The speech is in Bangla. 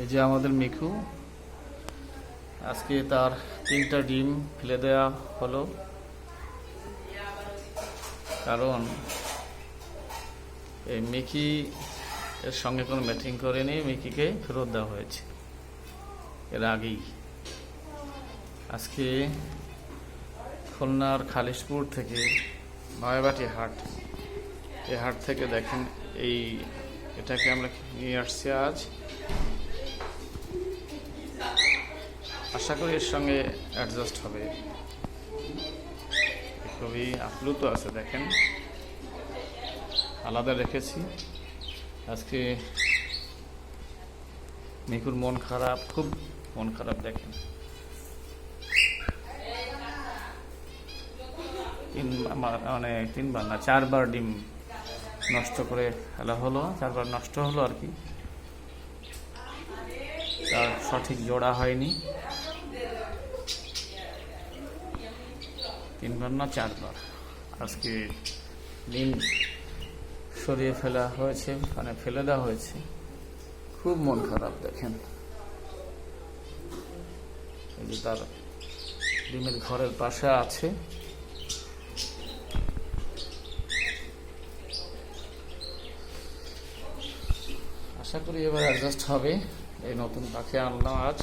এই যে আমাদের মিকু আজকে তার তিনটা ডিম ফেলে দেওয়া হলো। কারণ এই মিকি এর সঙ্গে কোনো ম্যাটিং করেনি, মিকিকে ফেরত দেওয়া হয়েছে এর আগেই। আজকে খুলনার খালিশপুর থেকে নয়াবাটি হাট, এই হাট থেকে দেখেন এই এটাকে আমরা নিয়ে আসছি আজ। আশা করি এর সঙ্গে অ্যাডজাস্ট হবে। খুবই আপ্লুত আছে, দেখেন। আলাদা রেখেছি। আজকে মিকুর মন খারাপ, খুব মন খারাপ, দেখেন। তিন মানে তিনবার না, চারবার ডিম নষ্ট করে ফেলা হলো। চারবার নষ্ট হলো আর কি। তার সঠিক জোড়া হয়নি। তিনবার না চারবার? আজকে ডিম সরিয়ে ফেলা হয়েছে মানে ফেলে দেওয়া হয়েছে। খুব মন খারাপ দেখেন। এই যে তার ডিমের ঘরের পাশে আছে। আশা করি এবার অ্যাডজাস্ট হবে। এই নতুন পাখি আনলাম আজ।